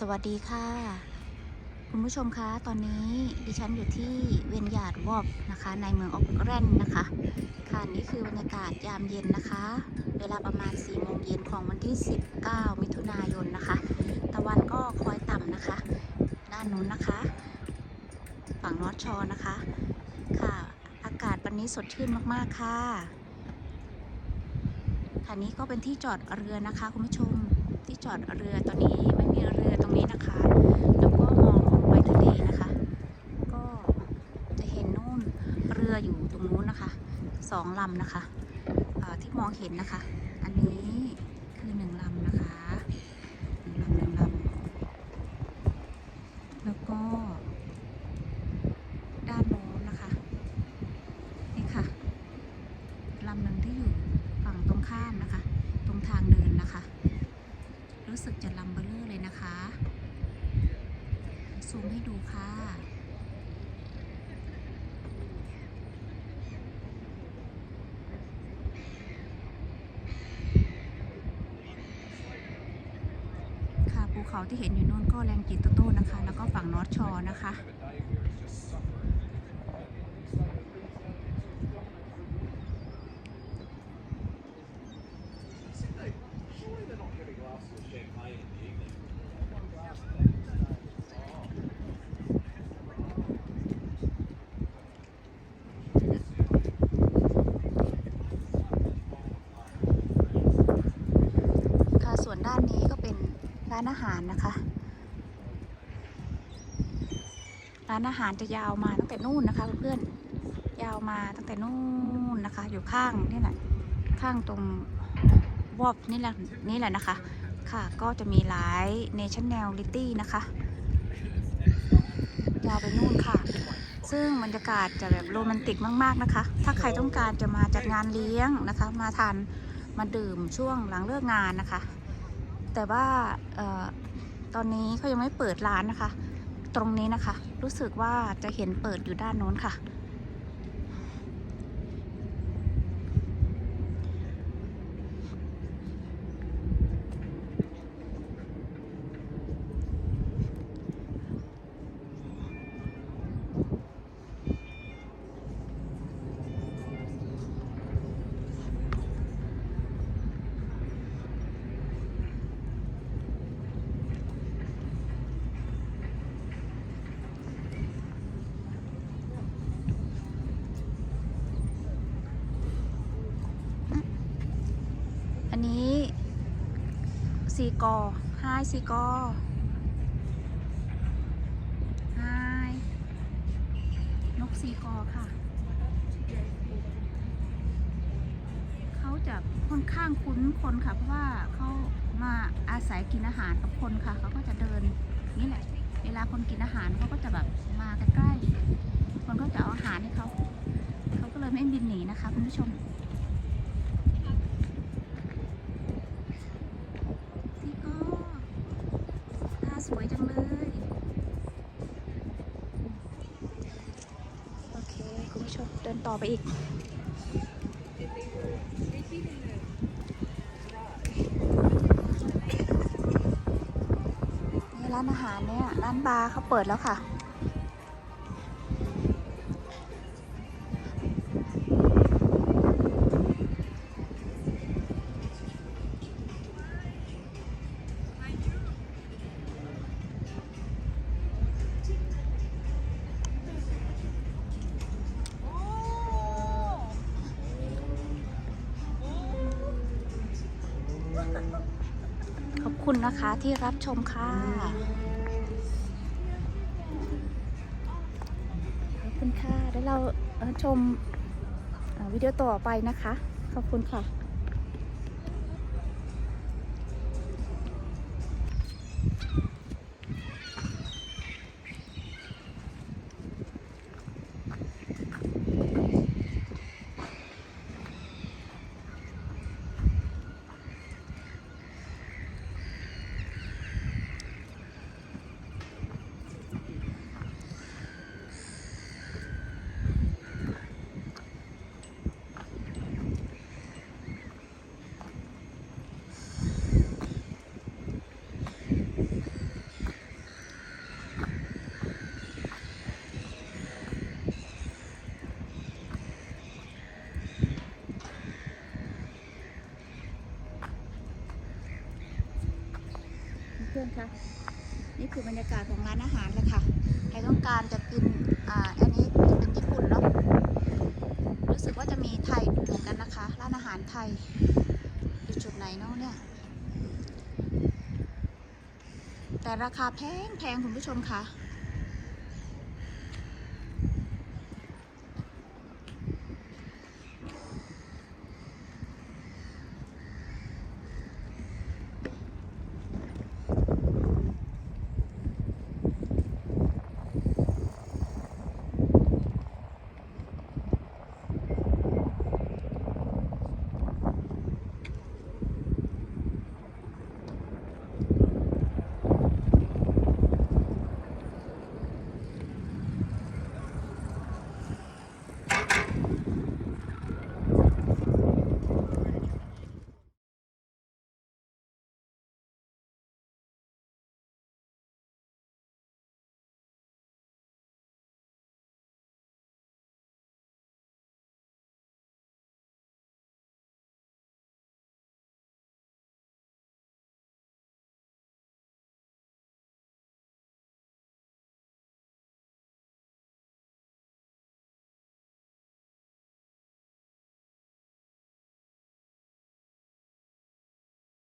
สวัสดีค่ะ คุณผู้ชมคะตอนนี้ดิฉันอยู่ที่เวียนหยาดวอบนะคะ ในเมืองออกแรนนะคะ ค่ะนี่คือบรรยากาศยามเย็นนะคะ เวลาประมาณ4โมงเย็นของวันที่ 19 มิถุนายนนะคะ ตะวันก็คอยต่ำนะคะ ด้านนู้นนะคะ ฝั่งนอตชอนะคะ ค่ะ อากาศวันนี้สดชื่นมากๆค่ะค่ะนี้ก็เป็นที่จอดเรือนะคะคุณผู้ชม ที่จอดเรือตอนนี้ไม่มีเรือตรงนี้นะคะ แล้วก็มองลงไปทะเลนะคะ ก็จะเห็นนู่นเรืออยู่ตรงนู้นนะคะสองลำนะคะที่มองเห็นนะคะ อันนี้คือหนึ่งลำนะคะหนึ่งลำหนึ่งลำแล้วก็ ด้านโน้นนะคะนี่ค่ะลำหนึ่งที่อยู่ฝั่งตรงข้ามนะคะ ตรงทางเดินนะคะ รู้สึกจะลำเบลเลอร์เลยนะคะ ซูมให้ดูค่ะค่ะภูเขาที่เห็นอยู่นู่นก็แรงจิตโตโต้นะคะ แล้วก็ฝั่งนอร์ชอนะคะคะส่วนด้านนี้ก็เป็น ร้านอาหารนะคะ ร้านอาหารจะยาวมาตั้งแต่นู่นนะคะ เพื่อนๆยาวมาตั้งแต่นู่นนะคะ อยู่ข้างนี่แหละข้างตรงวอบนี่แหละนี่แหละนะคะ ค่ะก็จะมีหลาย nationality นะคะยาวไปนู่นค่ะ ซึ่งบรรยากาศจะแบบโรแมนติกมาก ๆนะคะ ถ้าใครต้องการจะมาจัดงานเลี้ยงนะคะ มาทานมาดื่มช่วงหลังเลิกงานนะคะ แต่ว่าออตอนนี้เขายังไม่เปิดร้านนะคะ ตรงนี้นะคะ รู้สึกว่าจะเห็นเปิดอยู่ด้านโน้นค่ะ อันนี้ ซีกอไฮซีกอไฮนกซีกอค่ะ เขาจะค่อนข้างคุ้นคนค่ะ เพราะว่าเขามาอาศัยกินอาหารกับคนค่ะ เขาก็จะเดินนี่แหละ เวลาคนกินอาหารเขาก็จะแบบมาใกล้ๆคนก็จะเอาอาหารให้เขา เขาก็เลยไม่บินหนีนะคะคุณผู้ชม นี่ก็ตาสวยจังเลย โอเค คุณผู้ ชมเดินต่อไปอีกนี่ร้านอาหารเนี่ย ร้านบาร์เขาเปิดแล้วค่ะ ขอบคุณนะคะที่รับชมค่ะขอบคุณค่ะแล้วเราชมวิดีโอต่อไปนะคะ ขอบคุณค่ะ พื่อนๆคะนี่คือบรรยากาศของร้านอาหารเลยค่ะใครต้องการจะกินอ่าอันนี้จะเป็นญี่ปุ่นเนาะรู้สึกว่าจะมีไทยเหมือนกันนะคะ ร้านอาหารไทยอยู่จุดไหนเนาะเนี่ย แต่ราคาแพงแพงคุณผู้ชมคะ